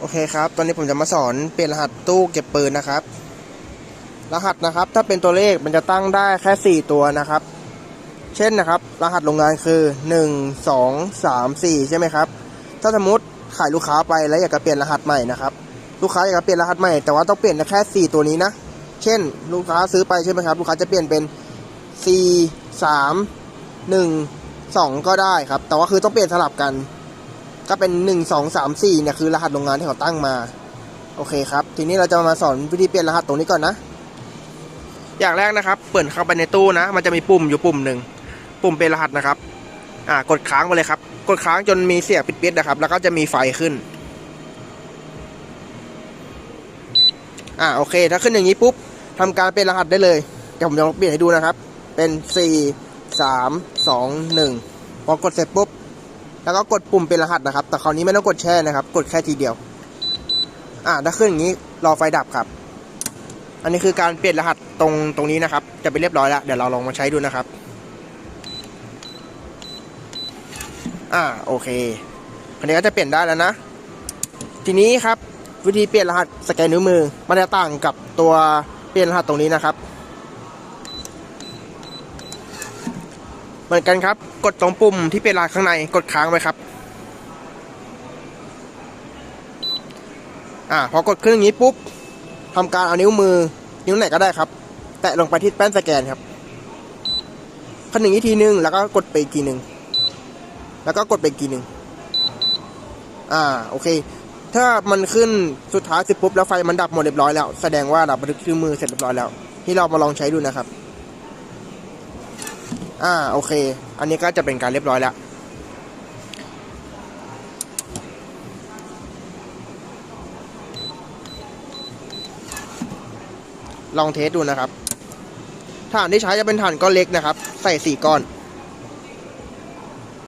โอเคครับ ตอนนี้ผมจะมาสอนเปลี่ยนรหัสตู้เก็บปืนนะครับ รหัสนะครับ ถ้าเป็นตัวเลขมันจะตั้งได้แค่ 4 ตัวนะครับ เช่นนะครับ รหัสโรงงานคือ 1 2 3 4 ใช่ไหมครับ ถ้าสมมติขายลูกค้าไปแล้วอยากจะเปลี่ยนรหัสใหม่นะครับ ลูกค้าอยากจะเปลี่ยนรหัสใหม่แต่ว่าต้องเปลี่ยนแค่ 4 ตัวนี้นะ เช่น ลูกค้าซื้อไปใช่ไหมครับ ลูกค้าจะเปลี่ยนเป็น 4 3 1 2 ก็ได้ครับ แต่ว่าคือต้องเปลี่ยนสลับกัน ก็เป็น 1 2 3 4เนี่ยคือรหัสโรงงานที่เขาตั้งมา โอเคครับ ทีนี้เราจะมาสอนวิธีเปลี่ยนรหัสตรงนี้ก่อนนะ อย่างแรกนะครับ เปิดเข้าไปในตู้นะ มันจะมีปุ่มอยู่ปุ่มหนึ่ง ปุ่มเป็นรหัสนะครับ อ่ากดค้างไปเลยครับ กดค้างจนมีเสียงปิดๆนะครับ แล้วก็จะมีไฟขึ้น อ่าโอเค ถ้าขึ้นอย่างนี้ปุ๊บทำการเป็นรหัสได้เลย เดี๋ยวผมจะลองเปลี่ยนให้ดูนะครับ เป็น 4 3 2 1 พอกดเสร็จปุ๊บ แล้วก็กดปุ่มเป็นรหัสนะครับ แต่คราวนี้ไม่ต้องกดแช่นะครับ กดแค่ทีเดียว อ่าถ้าขึ้นอย่างนี้รอไฟดับครับ อันนี้คือการเปลี่ยนรหัสตรงตรงนี้นะครับ จะเป็นเรียบร้อยแล้ว เดี๋ยวเราลองมาใช้ดูนะครับ อ่าโอเคอันนี้ก็จะเปลี่ยนได้แล้วนะ ทีนี้ครับวิธีเปลี่ยนรหัสสแกนนิ้วมือ มันจะต่างกับตัวเปลี่ยนรหัสตรงนี้นะครับ เหมือนกันครับ กดตรงปุ่มที่เป็นรหัสข้างในกดค้างไว้ครับ อ่าพอกดขึ้นอย่างนี้ปุ๊บทำการเอานิ้วมือ นิ้วไหนก็ได้ครับ แตะลงไปที่แป้นสแกนครับขั้นหนึ่งอีกทีนึงแล้วก็กดไปอีกทีหนึ่งแล้วก็กดไปอีกทีหนึ่งอ่าโอเค ถ้ามันขึ้นสุดท้ายสร็จปุ๊บแล้วไฟมันดับหมดเรียบร้อยแล้ว แสดงว่าเราบันทึกนิ้วมือเสร็จเรียบร้อยแล้ว ที่เรามาลองใช้ดูนะครับ อ่าโอเค อันนี้ก็จะเป็นการเรียบร้อยแล้ว ลองเทสดูนะครับฐานที่ใช้จะเป็นฐานก้อนเล็กนะครับ ใส่สี่ก้อน